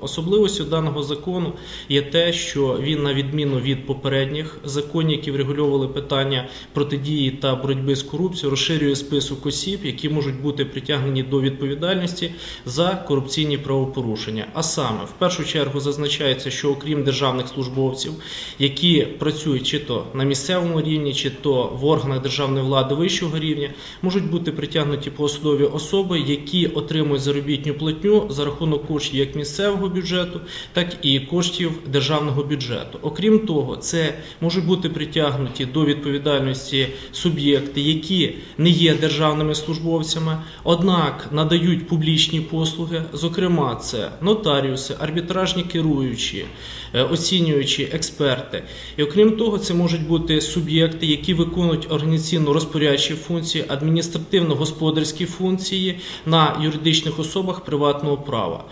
Особливостю даного закону є те, що він, на відміну від попередніх законів, які врегульовували питання протидії та боротьби з корупцією, розширює список осіб, які можуть бути притягнені до відповідальності за корупційні правопорушення. А саме, в першу чергу, зазначається, що окрім державних службовців, які працюють чи то на місцевому рівні, чи то в органах державної влади вищого рівня, можуть бути притягнуті посадові особи, які отримують заробітну платню за рахунок коштів як місцевого бюджету, так і коштів державного бюджету. Окрім того, це можуть бути притягнуті до відповідальності суб'єкти, які не є державними службовцями, однак надають публічні послуги. Зокрема, це нотаріуси, арбітражні керуючі, е, оцінюючі експерти. І окрім того, це можуть бути суб'єкти, які виконують організаційно-розпорядчі функції, адміністративно-господарські функції на юридичних особах приватного права.